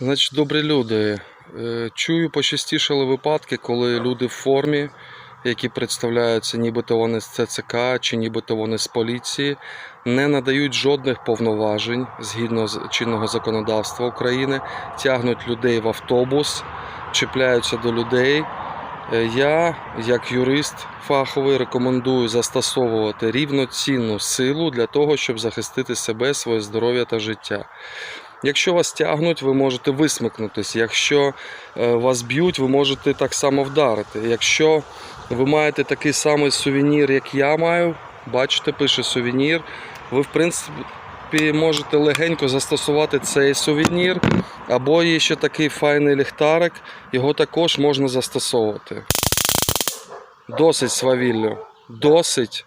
Значить, добрі люди. е, Чую, почастішали випадки, коли люди в формі, які представляються, нібито вони з ЦЦК чи нібито вони з поліції, не надають жодних повноважень згідно з чинного законодавства України, тягнуть людей в автобус, чіпляються до людей. Е, Я, як юрист фаховий, рекомендую застосовувати рівноцінну силу для того, щоб захистити себе, своє здоров'я та життя. Якщо вас тягнуть, ви можете висмикнутися. Якщо е, вас б'ють, ви можете так само вдарити. Якщо ви маєте такий самий сувенір, як я маю, бачите, пише сувенір, ви в принципі можете легенько застосувати цей сувенір, або є ще такий файний ліхтарик, його також можна застосовувати. Досить свавіллю. Досить.